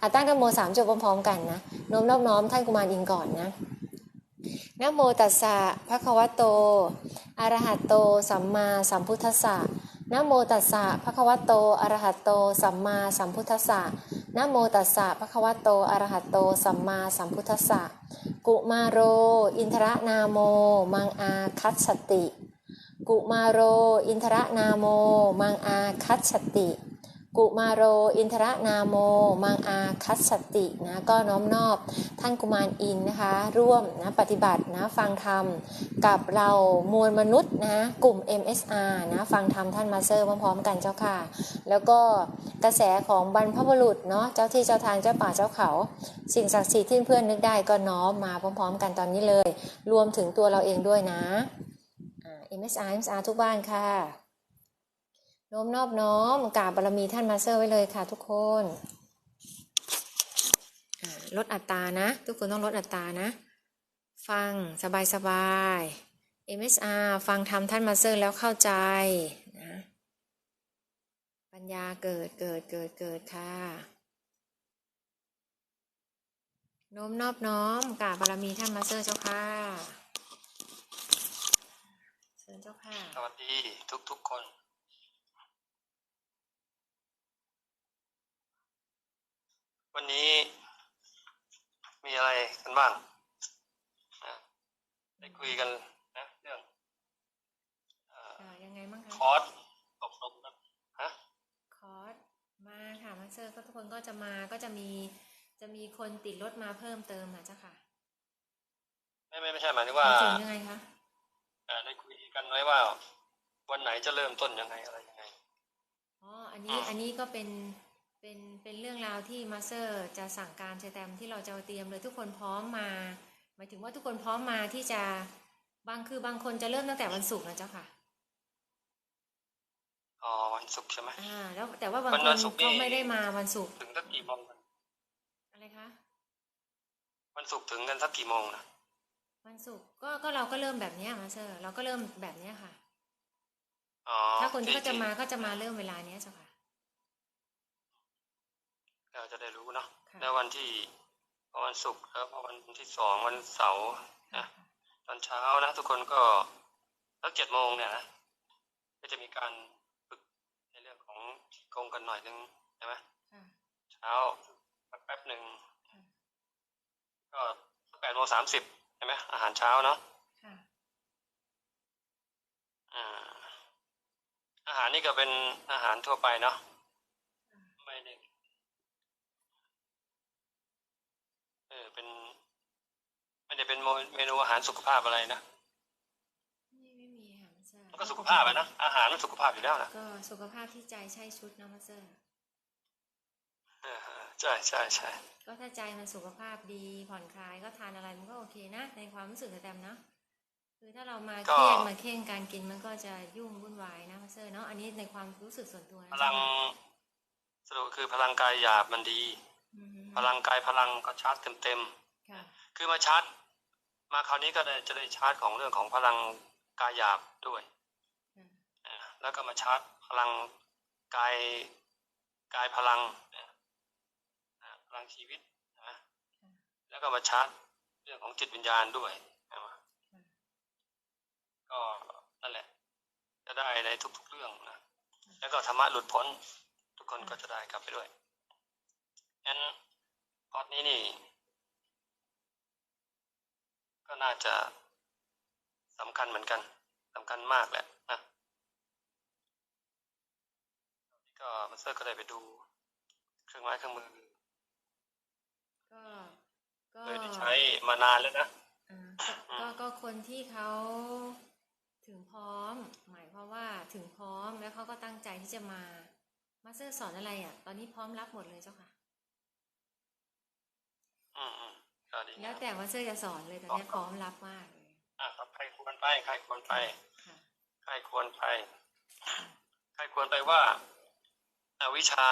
อะตั้งนโมสามจบพร้อมๆกันนะโน้มนอบน้อมท่านกุมารอินก่อนนะนโมตัสสะภะคะวะโตอะระหะโต สัมมาสัมพุทธัสสะนโมตัสสะภะคะวะโตอะระหะโต สัมมาสัมพุทธัสสะนโมตัสสะภะคะวะโตอะระหะโต สัมมาสัมพุทธัสสะกุมาโร อินทระนาโม มังอาคัสสติ กุมาโร อินทระนาโม มังอาคัสสติ กุมาโร อินทรนาโม มังอาคัสสตินะก็น้อมนอบท่านกุมารอินนะคะ ร่วมนะปฏิบัตินะฟังธรรมกับเรามวลมนุษย์นะกลุ่ม MSR นะฟังธรรมท่านมาเซอร์พร้อมๆกันเจ้าค่ะ แล้วก็กระแสของบรรพบุรุษเนาะเจ้าที่เจ้าทางเจ้าป่าเจ้าเขา สิ่งศักดิ์สิทธิ์ที่เพื่อนนึกได้ก็น้อมมาพร้อม ๆ กันตอนนี้เลย รวมถึงตัวเราเองด้วยนะอ่า MSR MSR ทุกบ้านค่ะ โน้มนอบน้อมกราบบารมีท่านมาเซอร์ไว้เลยค่ะทุกคนลดอัตรานะ ทุกคนต้องลดอัตรานะ ฟังสบายสบายๆ MSR ฟังทำท่านมาเซอร์แล้วเข้าใจนะปัญญาเกิดเกิดเกิดเกิดค่ะโน้มนอบน้อมกราบบารมีท่านมาเซอร์เจ้าค่ะเชิญเจ้าค่ะ สวัสดีทุกทุกๆคน วันนี้มีอะไรกันบ้างนะได้คุยกันนะเรื่องเอ่ออ่ายังไงบ้างคะ คอร์สอบรมนะฮะคอร์สมาค่ะมาสเตอร์ก็ทุกคนก็จะมาก็จะมีจะมีคนติดรถมาเพิ่มเติมนะเจ้าค่ะไม่ไม่ไม่ใช่หมายถึงหว่า มายถึงยังไงคะเอ่อได้คุยกันไว้ว่า วันไหนจะเริ่มต้นยังไงอะไรยังไง อ๋ออันนี้อ่าอันนี้ก็เป็น เป็นเป็นเรื่องราวที่มาสเตอร์จะสั่งการใช้แตมที่เราจะเตรียมเลยทุกคนพร้อมมา หมายถึงว่าทุกคนพร้อมมาที่จะบางคือบางคนจะเริ่มตั้งแต่วันศุกร์นะเจ้าค่ะอ๋อวันศุกร์ใช่ไหมอ่าแล้วแต่ว่าบางวันควันนศุกร์นี่เขาไม่ได้มาวันศุกร์ถึงสักกี่โมงกันอะไรคะวันศุกร์ถึงกันสักกี่โมงนะวันศุกร์ก็ก็เราก็เริ่มแบบเนี้ยมาสเตอร์ เราก็เริ่มแบบเนี้ยค่ะอ๋อถ้าคนที่ที่เขาจะมาก็จะมาเริ่มเวลาเนี้ยเจ้าค่ะ เราจะได้รู้เนาะค่ะแล้ววันที่พอวันศุกร์แล้วพอวันที่สองวันเสาร์ค่ะนะตอนเช้านะ ทุกคนก็สักเจ็ดโมงเนี่ยนะก็จะมีการฝึกในเรื่องของที่โกงกันหน่อยนึงใช่ไหมค่ะเช้าสักแป๊บหนึ่งค่ะก็แปดโมงสามสิบใช่ไหมอาหารเช้าเนาะค่ะอ่าอาหารนี่ก็เป็นอาหารทั่วไปเนาะไม่ได้เออเป็นไม่ได้เป็นเมนูอาหารสุขภาพอะไรนะไม่ไม่มีค่ะมาสเตอร์มันก็สุขภาพอะนะอาหารมันสุขภาพอยู่แล้วนะก็สุขภาพที่ใจใช่ชุดนะมาสเตอร์เออใช่ใช่ใช่ก็ถ้าใจมันสุขภาพดีผ่อนคลายก็ทานอะไรมันก็โอเคนะในความรู้สึกแต่แตมเนาะคือถ้าเรามาเครียดมาเข่งการกินมันก็จะยุ่งวุ่นวายนะมาสเตอร์เนาะอันนี้ในความรู้สึกส่วนตัวนะพลังสรุปคือพลังกายหยาบมันดีอือฮึ พลังกายพลังก็ชาร์จเต็มค่ะๆคือมาชาร์จ มาคราวนี้ก็ได้จะได้ชาร์จของเรื่องของพลังกายหยาบด้วยค่ะอ่าแล้วก็มาชาร์จพลังกายกายพลังอ่าอ่าพลังชีวิตนะค่ะแล้วก็มาชาร์จเรื่องของจิตวิญญาณด้วยใช่ไหมค่ะก็นั่นแหละ จะได้ในทุกๆเรื่องนะแล้วก็ธรรมะหลุดพ้น ทุกคนก็จะได้กลับไปด้วย งั้นพอดนี้นี่ ก็น่าจะสำคัญเหมือนกันสำคัญมากแหละนะก็มาสเตอร์ก็ได้ไปดูเครื่องไม้เครื่องมือ ก็ก็โดยที่ใช้มานานแล้วนะอ่าก็ก็ก็คนที่เขาถึงพร้อม หมายความว่าถึงพร้อมแล้วเขาก็ตั้งใจที่จะมามาสเตอร์สอนอะไรอะ ตอนนี้พร้อมรับหมดเลยเจ้าค่ะ อืมอืมก็ดีแล้วนะแต่มาสเตอร์จะสอนเลยตอนนี้พร้อมรับมากเลยอะครับใครควรไปใครควรไปค่ะใครควรไปใครควรไปว่าอวิชชา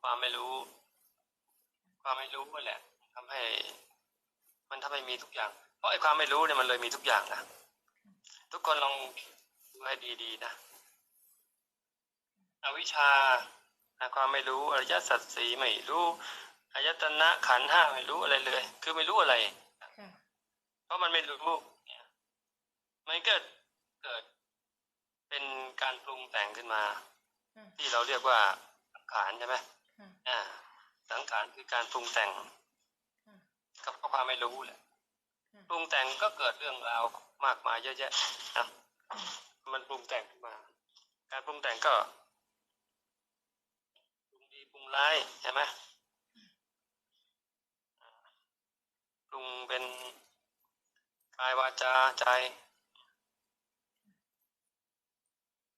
ความไม่รู้ ความไม่รู้นั่นแหละทำให้ มันทำให้มีทุกอย่าง เพราะไอ้ความไม่รู้เนี่ยมันเลยมีทุกอย่างนะทุกคนลองดูให้ดีๆนะอวิชชานะความไม่รู้อริยสัจสีไม่รู้ อายตนะขันธ์ห้าไม่รู้อะไรเลย คือไม่รู้อะไรค่ะเพราะมันไม่รู้เนี่ยมันก็เกิด เป็นการปรุงแต่งขึ้นมาอืมที่เราเรียกว่าสังขารใช่ไหมค่ะอ่าสังขารคือการปรุงแต่งอืมกับความไม่รู้แหละอืมปรุงแต่งก็เกิดเรื่องราวมากมายเยอะแยะนะมันปรุงแต่งขึ้นมา การปรุงแต่งก็ปรุงดีปรุงร้ายใช่ไหมอ่าปรุง เป็นกายวาจาใจ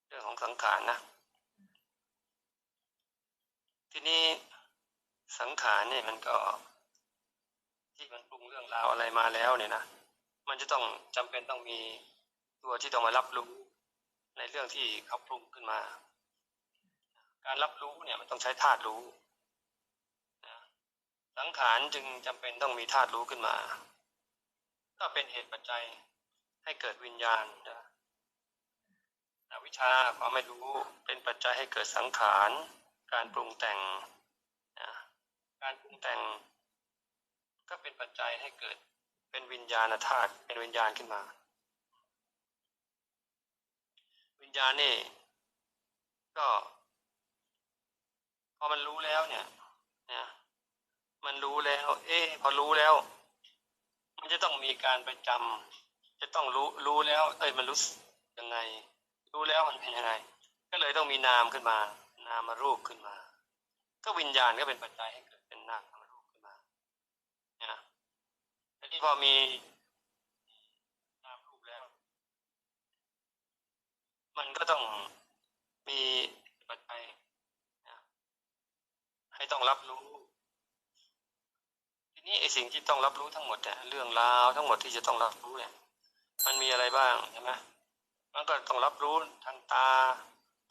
เรื่องของสังขารนะ ทีนี้สังขารเนี่ยมันก็ ที่มันปรุงเรื่องราวอะไรมาแล้วเนี่ยนะมันจะต้องจำเป็นต้องมีตัวที่ต้องมารับรู้ในเรื่องที่เขาปรุงขึ้นมา การรับรู้เนี่ยมันต้องใช้ธาตุรู้ สังขารจึงจำเป็นต้องมีธาตุรู้ขึ้นมา ก็เป็นเหตุปัจจัยให้เกิดวิญญาณนะอวิชชาความไม่รู้เป็นปัจจัยให้เกิดสังขาร การปรุงแต่งนะการปรุงแต่ง ก็เป็นปัจจัยให้เกิดเป็นวิญญาณธาตุเป็นวิญญาณขึ้นมา วิญญาณนี่ก็ พอมันรู้แล้วเนี่ย มันรู้แล้ว เอ๊ะพอรู้แล้ว มันจะต้องมีการไปจำจะต้องรู้รู้แล้ว เอ้ยมันรู้ยังไง รู้แล้วมันเป็นยังไง ก็เลยต้องมีนามขึ้นมา นามารูปขึ้นมา ก็วิญญาณก็เป็นปัจจัยให้เกิดเป็นนามมารูปขึ้นมานะทีนี้พอมีนามรูปแล้ว มันก็ต้องมีปัจจัยให้ต้องรับรู้ นี้ไอสิ่งที่ต้องรับรู้ทั้งหมดเนี่ยเรื่องราวทั้งหมดที่จะต้องรับรู้เนี่ย มันมีอะไรบ้างใช่ไหมมันก็ต้องรับรู้ทางตา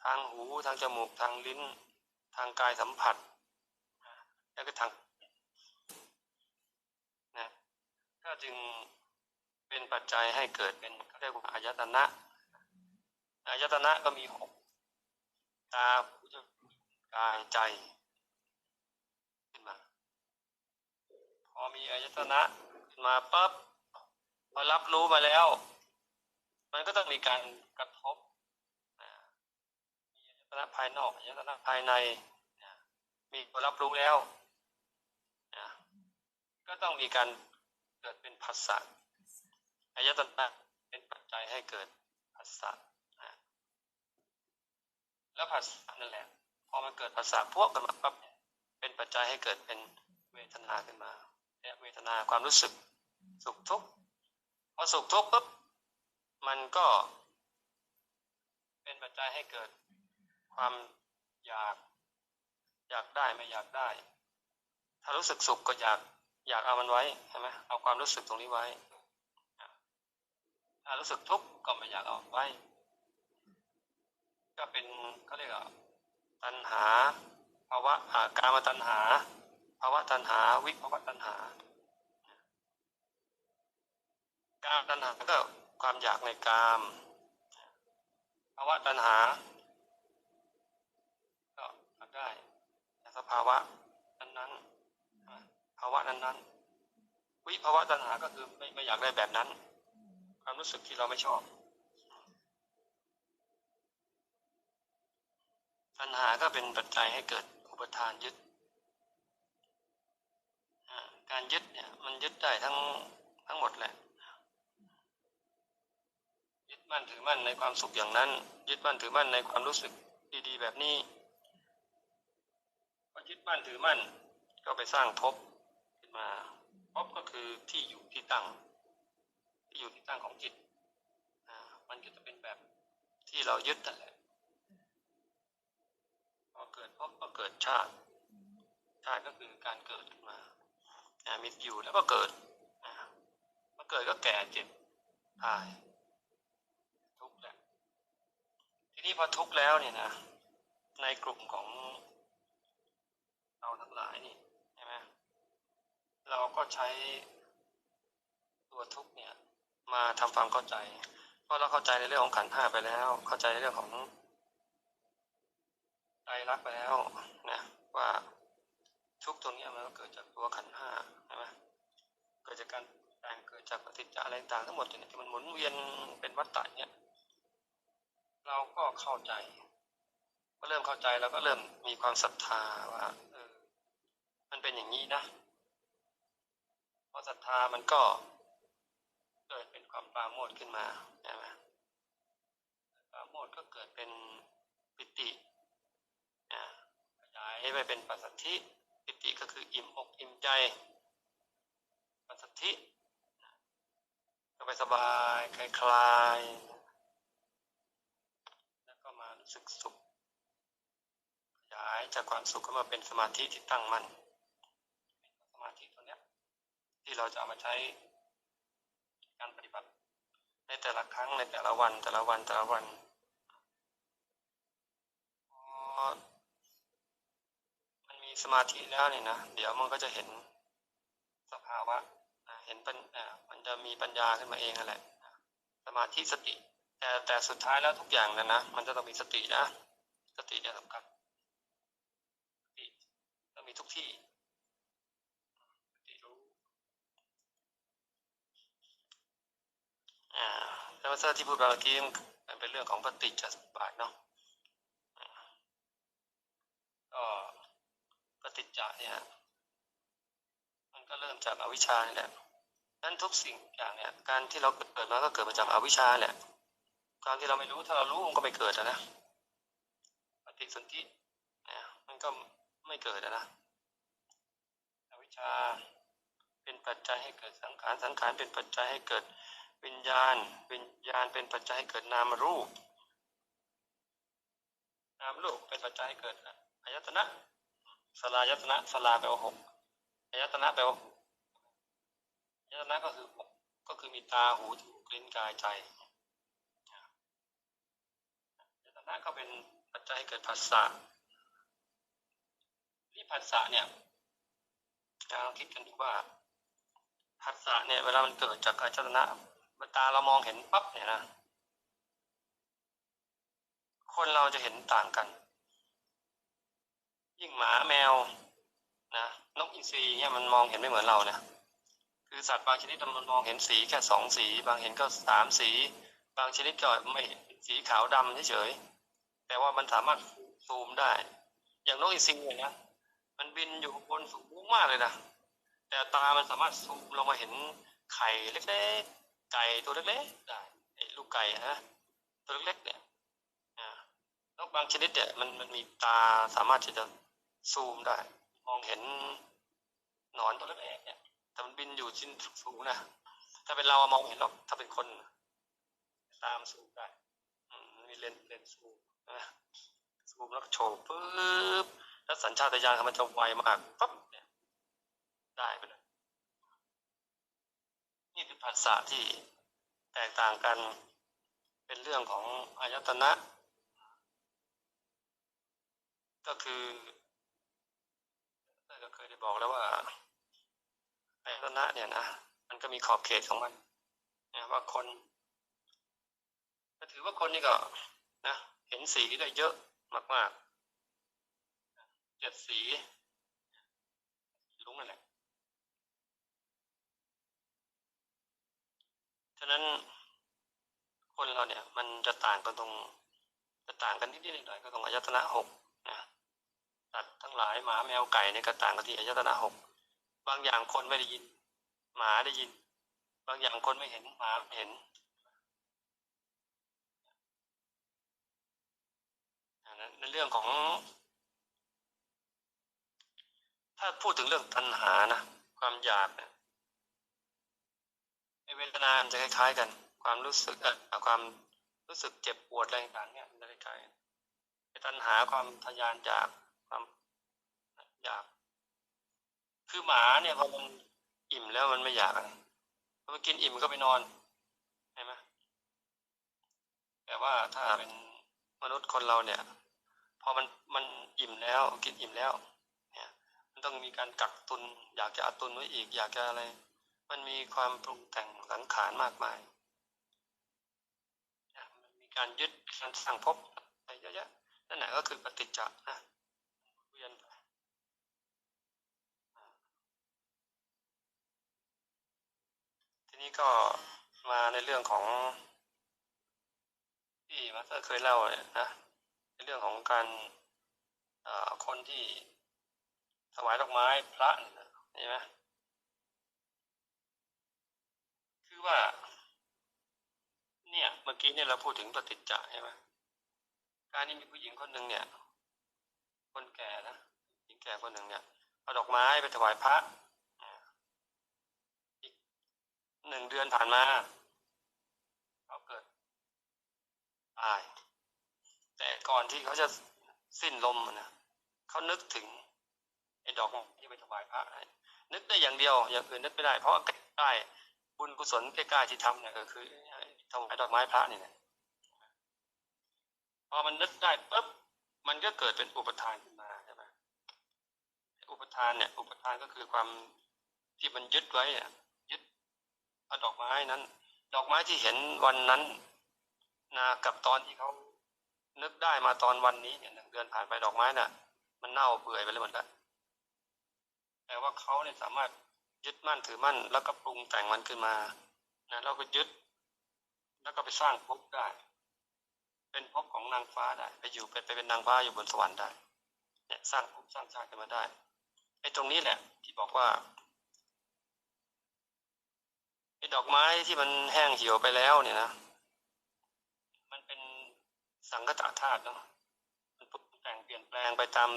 ทางหู ทางจมูก ทางลิ้น ทางกายสัมผัส แล้วก็ทางนะก็จึงเป็นปัจจัยให้เกิดเป็นเขาเรียกว่าอายตนะ อายตนะก็มีหกตาหูจมูกกายใจขึ้นมา พอมีอายตนะมาปั๊บพอรับรู้มาแล้ว มันก็ต้องมีการกระทบมีอายตนะภายนอกอายตนะภายในมีตัวรับรู้แล้วก็ต้องมีการเกิดเป็นภาษาอายตนะเป็นปัจจัยให้เกิดภาษานะแล้วภาษานั่นแหละ พอมันเกิดภาษาพวกกันมาปั๊บเป็นปัจจัยให้เกิดเป็นเวทนาขึ้นมา และเวทนาความรู้สึกสุขทุกข์พอสุขทุกข์ปุ๊บมันก็เป็นปัจจัยให้เกิดความอยากอยากได้ไม่อยากได้ ถ้ารู้สึกสุขก็อยากอยากเอามันไว้ใช่ไหมเอาความรู้สึกตรงนี้ไว้ ถ้ารู้สึกทุกข์ก็ไม่อยากเอาไว้ ก็เป็นเขาเรียกว่าตัณหาภาวะอาการมาตัณหา ภาวะตัณหา วิภาวะตัณหา การตัณหาก็ความอยากในกามภาวะตัณหา ก็ได้สภาวะนั้นๆภาวะนั้นๆวิภาวะตัณหาก็คือไม่ไม่อยากได้แบบนั้น ความรู้สึกที่เราไม่ชอบตัณหาก็เป็นปัจจัยให้เกิดอุปทานยึด การยึดเนี่ยมันยึดได้ทั้งทั้งหมดแหละ ยึดมั่นถือมั่นในความสุขอย่างนั้น ยึดมั่นถือมั่นในความรู้สึกดีๆ แบบนี้พอยึดมั่นถือมั่นก็ไปสร้างภพขึ้นมาภพก็คือที่อยู่ที่ตั้ง ที่อยู่ที่ตั้งของจิตอ่ามันก็จะเป็นแบบที่เรายึดนั่นแหละพอเกิดภพก็เกิดชาติชาติก็คือการเกิดขึ้นมา มีอยู่แล้วก็เกิดอ่ามาเกิดก็แก่เจ็บตายทุกข์แหละทีนี้พอทุกข์แล้วเนี่ยนะในกลุ่มของเราทั้งหลายนี่ใช่ไหมเราก็ใช้ตัวทุกข์เนี่ยมาทำความเข้าใจ เพราะเราเข้าใจในเรื่องของขันห้าไปแล้ว เข้าใจในเรื่องของใจรักไปแล้วนะว่า ทุกตรงเนี้ยมันก็เกิดจากตัวขันห้าใช่ไหมเกิดจากการแต่งเกิดจากปฏิจจอะไรต่างทั้งหมดเนี่ยที่มันหมุนเวียนเป็นวัฏฏะเนี่ยเราก็เข้าใจก็เริ่มเข้าใจแล้วก็เริ่มมีความศรัทธาว่าเออมันเป็นอย่างนี้นะพอศรัทธามันก็เกิดเป็นความปราโมทขึ้นมาใช่ไหมปราโมทก็เกิดเป็นปิติอ่าขยายไปเป็นปัสสัทธิ ปิติก็คืออิ่มอกอิ่มใจปัสสัทธิก็ไปสบายคลายๆแล้วก็มารู้สึกสุขขยายจากความสุขก็มาเป็นสมาธิที่ตั้งมั่นสมาธิตัวเนี้ย ที่เราจะเอามาใช้การปฏิบัติในแต่ละครั้งในแต่ละวันแต่ละวันแต่ละวันพอ สมาธิแล้วเนี่ยนะเดี๋ยวมันก็จะเห็นสภาวะเห็นปัญอ่ามันจะมีปัญญาขึ้นมาเองนั่นแหละสมาธิสติ แต่แต่สุดท้ายแล้วทุกอย่างนะนะมันจะต้องมีสตินะ สติเนี่ยสำคัญสติต้องมีทุกที่สติรู้อ่าแล้วเมื่อที่พูดไปเมื่อกี้มันเป็นเรื่องของปฏิจจสมุปบาทเนาะอ่าก็ ฏิจจาเนี่ยมันก็เริ่มจากอวิชชานี่แหละนั้นทุกสิ่งอย่างเนี่ย การที่เราเกิดมาก็เกิดมาจากอวิชชาแหละการที่เราไม่รู้ถ้าเรารู้มันก็ไม่เกิดนะปฏิสนธิเนี่ยมันก็ไม่เกิดนะอวิชชาเป็นปัจจัยให้เกิดสังขารสังขารเป็นปัจจัยให้เกิดวิญญาณ วิญญาณเป็นปัจจัยให้เกิดนามรูปนามรูปเป็นปัจจัยให้เกิดอายตนะ สลายตนะสลาแปลว่าหกอายตนะแปลว่าหกอายตนะก็คือหกก็คือมีตาหูจมูกลิ้นกายใจอายตนะก็เป็นปัจจัยเกิดภาษาที่ภาษาเนี่ยเราคิดกันดูว่าภาษาเนี่ยเวลามันเกิดจากอายตนะตาเรามองเห็นปั๊บเนี่ยนะคนเราจะเห็นต่างกัน ยิ่งหมาแมวนะนกอินทรีเนี่ยมันมองเห็นไม่เหมือนเราเนี่ยคือสัตว์บางชนิดมันมองเห็นสีแค่สองสี บางเห็นก็สามสี บางชนิดก็ไม่สีขาวดำเฉยๆแต่ว่ามันสามารถซูมได้ อย่างนกอินทรีเนี่ยนะมันบินอยู่บนสูงมากเลยนะแต่ตามันสามารถซูมลงมาเห็นไข่เล็กๆไก่ตัวเล็กๆได้ลูกไก่นะตัวเล็กๆเนี่ยนกบางชนิดเนี่ยมันมันมีตาสามารถที่จะ ซูมได้ มองเห็นหนอนตัวเล็กๆเนี่ยแต่มันบินอยู่ชิ้นสูงนะถ้าเป็นเราอะมองเห็นหรอกถ้าเป็นคน ตามซูมได้มีเลนส์เลนส์ซูมนะซูมแล้วโชว์ปุ๊บแล้วสัญชาตญาณมันจะไวมากปั๊บเนี่ยได้ไปเลยนี่เป็นภาษาที่แตกต่างกันเป็นเรื่องของอายตนะ ก็คือ เคยได้บอกแล้วว่าอายตนะเนี่ยนะมันก็มีขอบเขตของมันนะว่าคนก็ถือว่าคนนี่ก็นะเห็นสีได้เยอะมากๆเจ็ดสีลุงนั่นแหละฉะนั้นคนเราเนี่ย มันจะต่างกันตรง จะต่างกันนิดๆหน่อยๆก็ตรงอายตนะหก สัตว์ทั้งหลายหมาแมวไก่เนี่ยก็ต่างกันที่อายตนะหกบางอย่างคนไม่ได้ยิน หมาได้ยิน บางอย่างคนไม่เห็นหมาเห็นในเรื่องของถ้าพูดถึงเรื่องตัณหานะความอยากเนี่ยไอเวทนานจะคล้ายๆ กัน ความรู้สึกเอ่อความรู้สึกเจ็บปวดอะไรต่างๆเนี่ยมันจะคล้ายๆกันตัณหาความทะยานอยาก อยาก คือหมาเนี่ยพอมันอิ่มแล้วมันไม่อยากอะพอมันกินอิ่มก็ไปนอนใช่ไหมแต่ว่าถ้าเป็นมนุษย์คนเราเนี่ย พอมันมันอิ่มแล้วกินอิ่มแล้ว เนี่ย มันต้องมีการกักตุน อยากจะเอาตุนไว้อีก อยากจะอะไร มันมีความปรุงแต่งสังขารมากมายมันมีการยึดการสร้างภพอะไรเยอะแยะนั่นแหละก็คือปฏิจจ์นะเวียนไปที นี้ก็มาในเรื่องของที่มาสเตอร์เคยเล่าเนี่ยนะในเรื่องของการอ่อคนที่ถวายดอกไม้พระนี่ไหมคือว่า เนี่ยเมื่อกี้เนี่ยเราพูดถึงปฏิจจะใช่ไหมการที่มีผู้หญิงคนหนึ่งเนี่ย คนแก่นะหญิงแก่คนหนึ่งเนี่ยเอาดอกไม้ไปถวายพระอ่าอีก หนึ่งเดือนผ่านมาเขาเกิดตาย แต่ก่อนที่เขาจะสิ้นลมนะเขานึกถึงไอ้ดอกไม้ที่ไปถวายพระให้นึกได้อย่างเดียว อย่างอื่นนึกไม่ได้ เพราะใกล้บุญกุศลใกล้ๆที่ทำเนี่ยก็คือถวายดอกไม้พระนี่แหละพอมันนึกได้ปุ๊บมันก็เกิดเป็นอุปทานขึ้นมาใช่ไหมอุปทานเนี่ย อุปทานก็คือความที่มันยึดไว้อะยึ ดอกไม้นั้น ดอกไม้ที่เห็นวันนั้นนะกับตอนที่เขานึกได้มาตอนวันนี้เนี่ยหนึ่งเดือนผ่านไปดอกไม้น่ะ มันเน่าเปื่อยไปแล้วหมดแล้วแต่ว่าเขาเนี่ยสามารถยึดมั่นถือมั่น แล้วก็ปรุงแต่งมันขึ้นมานะแล้วก็ยึด แล้วก็ไปสร้างภพได้ เป็นภพของนางฟ้าได้ ไปอยู่ไปไปเป็นนางฟ้าอยู่บนสวรรค์ได้เนี่ยสร้างภพสร้างชาติขึ้นมาได้ไอ้ตรงนี้แหละ ที่บอกว่า ดอกไม้ที่มันแห้งเหี่ยวไปแล้วเนี่ยนะ มันเป็นสังคตธาตุเนาะมันปรุงแต่งเปลี่ยนแปลงไปตาม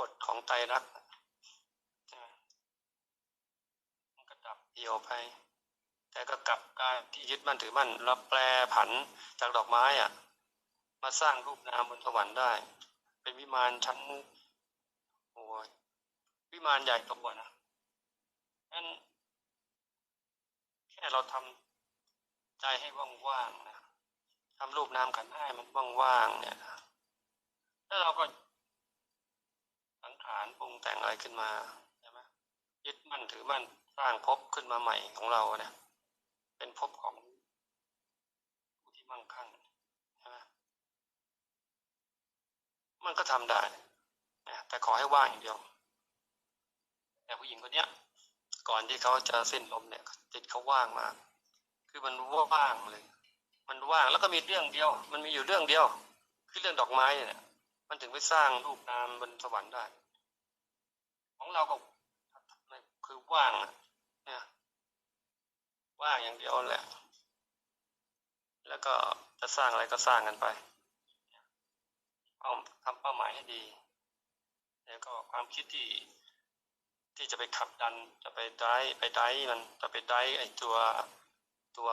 กฎของไตรลักษณ์มันก็ดับเหี่ยวไป แต่ก็กลับกายที่ยึดมั่นถือมั่นแล้วแปลผันจากดอกไม้อะมาสร้างรูปนามบนสวรรค์ได้ เป็นวิมานชั้นโอ้ยวิมานใหญ่โตนะนั้น ค่เราทำใจให้ว่างๆนะทำรูปนามขันให้มันว่างๆเนี่ยแล้วเราก็สังขารปรุงแต่งอะไรขึ้นมาใช่ไหมยึดมั่นถือมั่นสร้างภพขึ้นมาใหม่ของเราเนี่ยเป็นภพของผู้ที่มั่งคั่งใช่ไหมมันก็ทำได้นะแต่ขอให้ว่างอย่างเดียว แต่ผู้หญิงคนเนี้ย ก่อนที่เขาจะสิ้นลมเนี่ยจิตเขาว่างมาก คือมันว่างเลย มันว่างแล้วก็มีเรื่องเดียว มันมีอยู่เรื่องเดียว คือเรื่องดอกไม้เนี่ยมันถึงไปสร้างรูปนามบนสวรรค์ได้ ของเราก็คือว่างอะเนี่ยว่างอย่างเดียวแหละ แล้วก็จะสร้างอะไรก็สร้างกันไปเอาทำเป้าหมายให้ดี แล้วก็ความคิดที่ ที่จะไปขับดันจะไปได้ไปได้มันจะไปได้ไอตัวตัว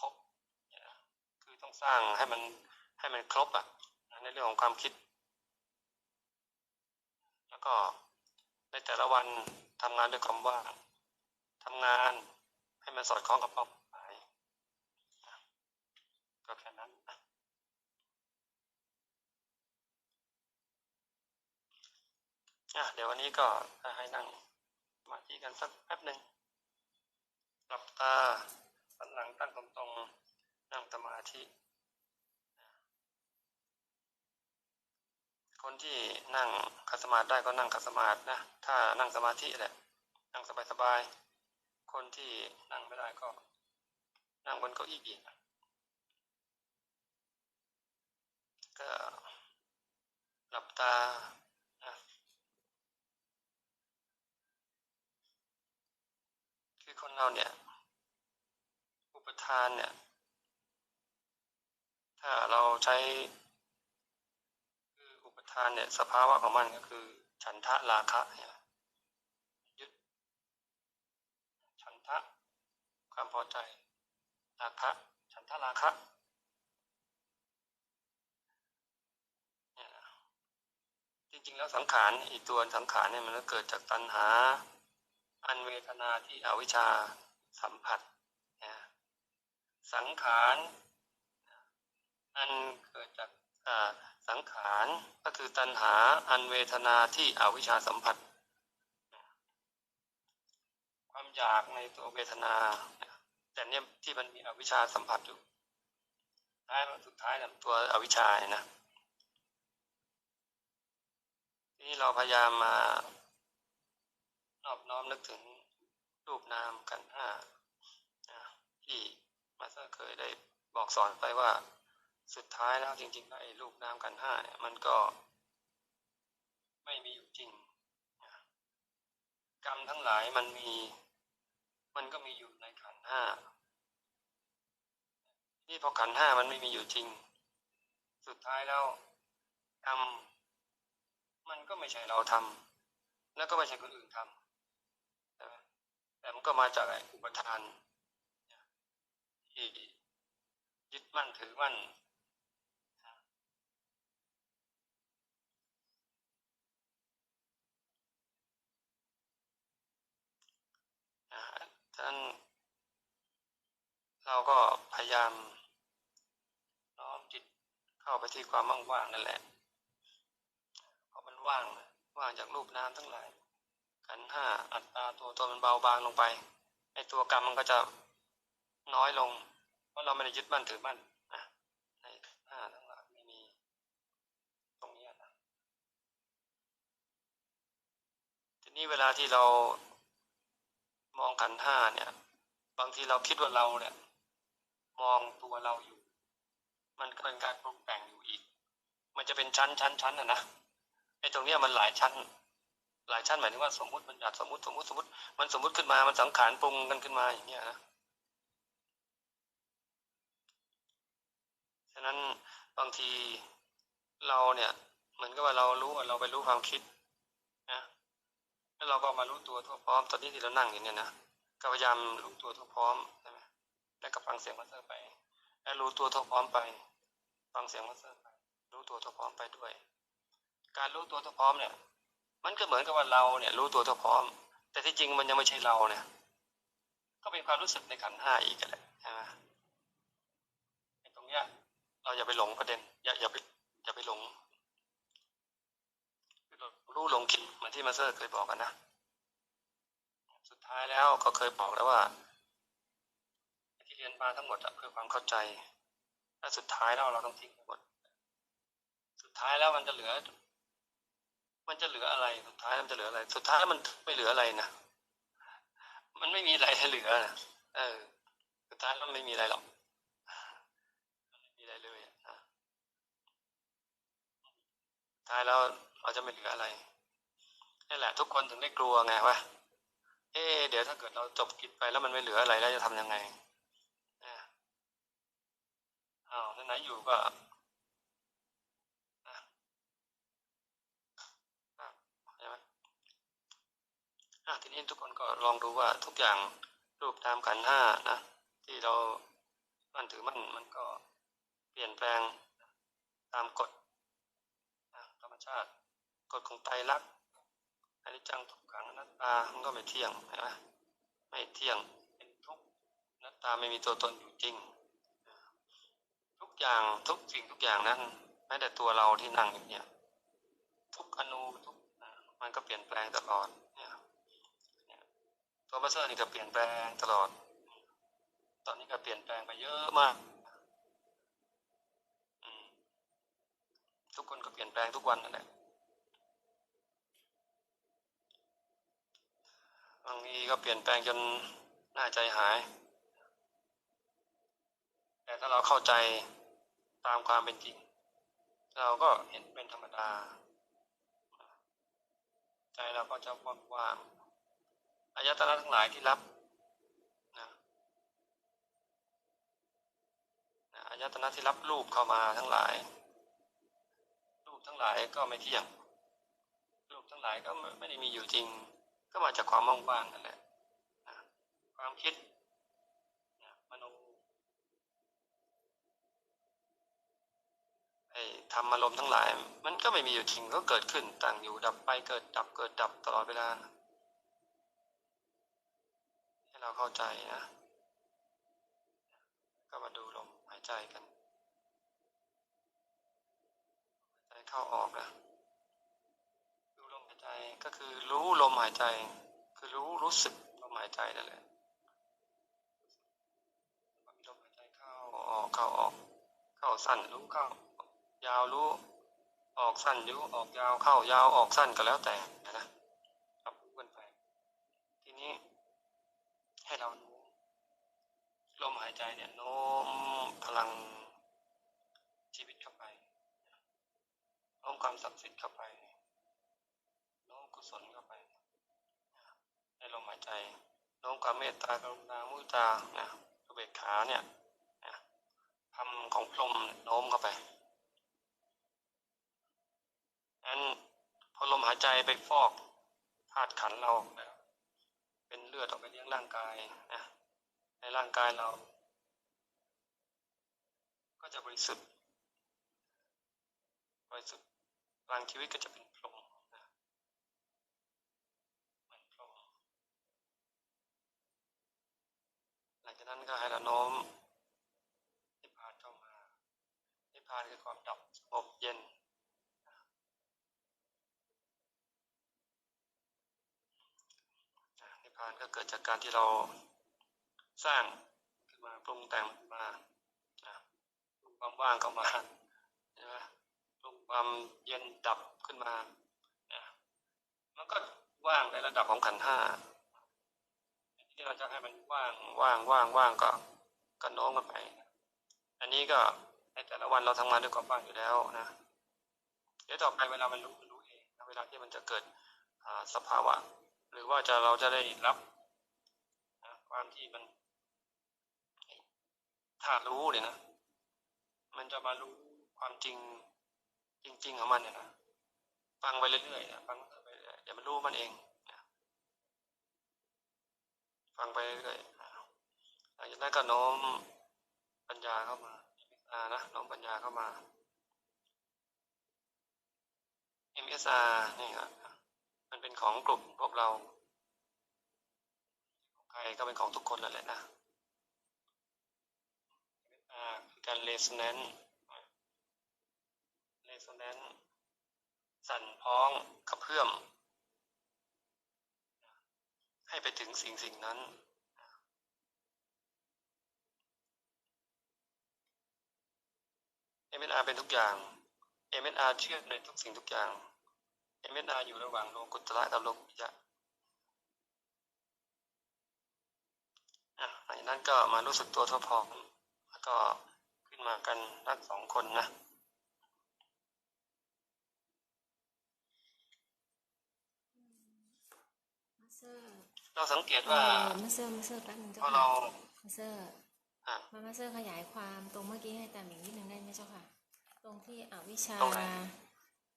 ครบคือต้องสร้างให้มันให้มันครบอะในเรื่องของความคิด แล้วก็ในแต่ละวันทำงานด้วยความว่างทำงานให้มันสอดคล้องกับเป้าหมายก็แค่นั้นนะ อะเดี๋ยววันนี้ก็ให้นั่งสมาธิกันสักแป๊บหนึ่งหลับตาสันหลังตั้งตรงๆนั่งสมาธิคนที่นั่งขัดสมาธิได้ก็นั่งขัดสมาธินะ ถ้านั่งสมาธิแหละ นั่งสบายๆ คนที่นั่งไม่ได้ก็นั่งบนเก้าอี้ก็หลับตานะคือคน เราเนี่ย อุปทานเนี่ย ถ้าเราใช้คืออุปทานเนี่ย สภาวะของมันก็คือ ฉันทะราคะเนี่ยยึดฉันทะความพอใจราคะฉันทะราคะเนี่ยจริงๆแล้วสังขารอีกตัวสังขารเนี่ยมันก็เกิดจากตัณหา อันเวทนาที่อวิชชาสัมผัสนะสังขารอันเกิดจากสังขารก็คือตัณหาอันเวทนาที่อวิชชาสัมผัส ความอยากในตัวเวทนา แต่เนี่ยที่มันมีอวิชชาสัมผัสอยู่ท้ายสุดท้ายตัวอวิชชานี่ยนะนี่เราพยายามมา นอบน้อมนึกถึงรูปนามกันห้าที่มาสเตอร์เคยได้บอกสอนไปว่าสุดท้ายแล้วจริงๆแล้วไอ้รูปนามกันห้าเนี่ยมันก็ไม่มีอยู่จริงกรรมทั้งหลายมันมี มันก็มีอยู่ในขันห้านี่พอขันห้ามันไม่มีอยู่จริง สุดท้ายแล้วกรรมมันก็ไม่ใช่เราทำแล้วก็ไม่ใช่คนอื่นทำ แต่มันก็มาจากไอ้อุปทานที่ยึดมั่นถือมั่นนะฮะฉะนั้นเราก็พยายามน้อมจิตเข้าไปที่ความว่างๆนั่นแหละเพราะมันว่างว่างจากรูปนามทั้งหลาย ขันห้าอัตตาตัวตนมันเบาบางลงไปไอตัวกรรมมันก็จะน้อยลง เพราะเราไม่ได้ยึดมั่นถือมั่นนะในห้าทั้งหลายไม่มีตรงนี้นะทีนี้เวลาที่เรามองขันห้าเนี่ย บางทีเราคิดว่าเราเนี่ย มองตัวเราอยู่ มันก็เป็นการปรุงแต่งอยู่อีก มันจะเป็นชั้นชั้นชั้นนะนะไอ้ตรงเนี้ยมันหลายชั้น หลายชั้นหมายถึงว่าสมมติมันอยากสมมติสมมติสมมติ มันสมมติขึ้นมามันสังขารปรุงกันขึ้นมาอย่างเงี้ยนะฉะนั้นบางทีเราเนี่ยเหมือนกับว่าเรารู้ว่าเราไปรู้ความคิดนะแล้วเราก็มารู้ตัวทั่วพร้อมตอนนี้ที่เรานั่งอยู่เนี่ยนะก็พยายามรู้ตัวทั่วพร้อมใช่ไหมแล้วก็ฟังเสียงมาสเตอร์ไป แล้วรู้ตัวทั่วพร้อมไป ฟังเสียงมาสเตอร์ไป รู้ตัวทั่วพร้อมไปด้วย การรู้ตัวทั่วพร้อมเนี่ย มันก็เหมือนกับว่าเราเนี่ย รู้ตัวทั่วพร้อม แต่ที่จริงมันยังไม่ใช่เราเนี่ย ก็เป็นความรู้สึกในขันห้าอีกแหละใช่ไหมตรงเนี้ย เราอย่าไปหลงประเด็น อย่าอย่าไปอย่าไปหลงรู้หลงคิดเหมือนที่มาเตอร์เคยบอกกันนะสุดท้ายแล้วก็เคยบอกแล้วว่า ที่เรียนมาทั้งหมดคือความเข้าใจและสุดท้ายแล้วเราต้องทิ้งหมด สุดท้ายแล้วมันจะเหลือ มันจะเหลืออะไร สุดท้ายมันจะเหลืออะไร สุดท้ายมันไม่เหลืออะไรนะ มันไม่มีอะไรเหลือนะเออ สุดท้ายแล้วมันไม่มีอะไรหรอกไม่มีอะไรเลยนะสุดท้ายแล้วเราจะไม่เหลืออะไรนี่แหละ ทุกคนถึงได้กลัวไงว่าเอ๊เดี๋ยวถ้าเกิดเราจบกิจไปแล้วมันไม่เหลืออะไรแล้วจะทำยังไงอ้าวไหนๆอยู่ก็อะอะใช่ไหม อะทีนี้ทุกคนก็ลองดูว่าทุกอย่างรูปตามขันห้านะที่เรามันถือมันมันก็เปลี่ยนแปลงตามกฎธรรมชาติกฎของไตรลักษณ์อนิจจังทุกขังอนัตตามันก็ไม่เที่ยงเห็นไหมไม่เที่ยงเป็นทุกข์อนัตตาไม่มีตัวตนอยู่จริง ทุกอย่างทุกสิ่งทุกอย่างนั้นแม้แต่ตัวเราที่นั่งอยู่เนี่ยทุกอนูทุกมันก็เปลี่ยนแปลงตลอด ตัวมาสเตอร์นี่ก็เปลี่ยนแปลงตลอด ตอนนี้ก็เปลี่ยนแปลงไปเยอะมากทุกคนก็เปลี่ยนแปลงทุกวันนั่นแหละบางทีก็เปลี่ยนแปลงจนน่าใจหาย แต่ถ้าเราเข้าใจตามความเป็นจริง เราก็เห็นเป็นธรรมดา ใจเราก็จะว่างๆ อายตนะทั้งหลายที่รับนะนะอายตนะที่รับรูปเข้ามาทั้งหลาย รูปทั้งหลายก็ไม่เที่ยง รูปทั้งหลายก็ไม่ได้มีอยู่จริง ก็มาจากความว่างๆนั่นแหละนะความคิดนะมโนไอ้ธรรมอารมณ์ทั้งหลาย มันก็ไม่มีอยู่จริงก็เกิดขึ้นต่างอยู่ดับไปเกิดดับเกิดดับตลอดเวลา เราเข้าใจนะ ก็มาดูลมหายใจกันหายใจเข้าออกนะ ดูลมหายใจก็คือรู้ลมหายใจ คือรู้รู้สึกลมหายใจนั่นแหละลมหายใจเข้าออกเข้าออก เข้าสั้นรู้เข้า ยาวรู้ ออกสั้นยุออกยาวเข้ายาวออกสั้นก็แล้วแต่นะครับพูดกันไป ทีนี้ ให้เรารู้ลมหายใจเนี่ยโน้มพลังชีวิตเข้าไปโน้มความศักดิ์สิทธิ์เข้าไปโน้มกุศลเข้าไป ในลมหายใจโน้มความเมตตากรุณามุตานะอุเบกขาเนี่ยทำของพรมโน้มเข้าไปนั้นพอลมหายใจไปฟอกธาตุขันเราแบบ เป็นเลือดออกไปเลี้ยงร่างกายนะในร่างกายเรา ก็จะบริสุทธิ์บริสุทธิ์พลังชีวิตก็จะเป็นพรหมนะเหมือนพรมหลังจากนั้นก็ให้เราโน้มนิพพานเข้ามานิพพานคือความดับสงบเย็น นิพพานก็เกิดจากการที่เราสร้างขึ้นมาปรุงแต่งมาปรุงความว่างเข้ามาใช่ไหมปรุงความเย็นดับขึ้นมามันก็ว่างในระดับของขันห้าที่เราจะให้มันว่างว่างว่างว่างก็ก็โน้มกันไป อันนี้ก็ในแต่ละวันเราทำงานด้วยความว่างอยู่แล้วนะเดี๋ยวต่อไปเวลามันรู้มันรู้เองเวลาที่มันจะเกิดสภาวะ หรือว่าจะเราจะได้รับความที่มันถ้ารู้เนี่ยนะ มันจะมารู้ความจริง จริง ๆ ของมันเนี่ยนะฟังไปเรื่อยๆนะฟังไปเรื่อยๆเดี๋ยวมันรู้มันเองนะฟังไปเรื่อยๆนะหลังจากนั้นก็น้อมปัญญาเข้ามาอ่านะน้อมปัญญาเข้ามา MSR นี่ครับ มันเป็นของกลุ่มพวกเราของใครก็เป็นของทุกคนนั่นแหละนะอ่าคือการ resonance resonance สั่นพ้องกระเพื่อม ให้ไปถึงสิ่งสิ่งนั้น MSR เป็นทุกอย่าง MSR เชื่อในทุกสิ่งทุกอย่าง MSR อยู่ระหว่างโลกุตระกับโลกุยะอะหลังจากนั้นก็มารู้สึกตัวทั่วพร้อมแล้วก็ขึ้นมากันทั้งสองคนนะมาเซอร์เราสังเกตเอว่าอมาเซอร์มาเซอร์แป๊บนึงพเจ้าอค่ะเรามาเซอร์อะมามาเซอร์ขยายความตรงเมื่อกี้ให้ตามอีกนิดนึงได้ไหมเจ้าค่ะ ตรงที่อวิชชาตรงไหน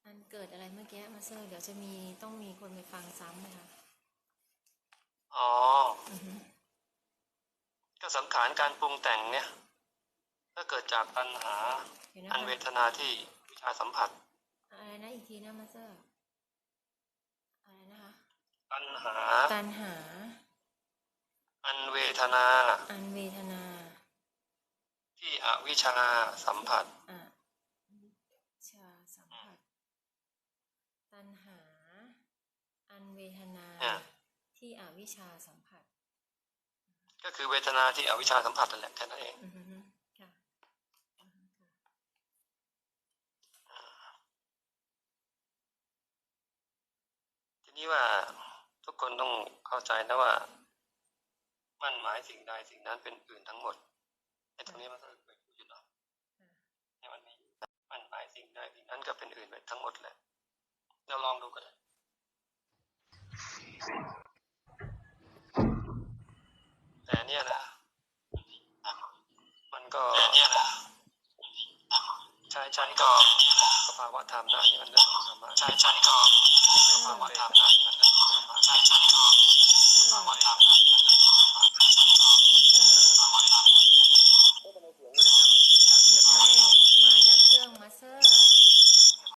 อันเกิดอะไรเมื่อกี้มาเซอร์เดี๋ยวจะมีต้องมีคนไปฟังซ้ำไหมคะอ๋ออือฮึก็สังขารการปรุงแต่งเนี่ยก็เกิดจากตัณหาเดี๋ยวนะอันเวคะทนาที่วิชาสัมผัส อะไรนะอีกทีนะมาเซอร์อะไรนะคะตัณหาตัณหา อันเวทนา อันเวทนา ที่อวิชชาสัมผัสอะวิชาสัมผัส ตัณหา อันเว ทนาอะที่อวิชชาสัมผัส ก็คือเวทนาที่อวิชชาสัมผัสนั่นแหละแค่นั้นเองอือฮึฮึค่ะอือฮึค่ะทีนี้ว่าทุกคนต้องเข้าใจนะว่า มันหมายสิ่งใดสิ่งนั้นเป็นอื่นทั้งหมดไอ้ตรงนี้มันก็เคยพูดอยู่เนาะเนี่ยมันมีมันหมายสิ่งใดสิ่งนั้นก็เป็นอื่นไปทั้งหมดแหละเราลองดูก็ได้ แต่เนี่ยนะมันก็ใช่ฉันก็สภาวะธรรมนะนี่มันเรื่องธรรมะใช่ฉันก็สภาวะธรรมนะนี่มันเรื่องธรรมะใช่ฉันก็สภาวะธรรมนะมาจากเครื่องมาสเตอร์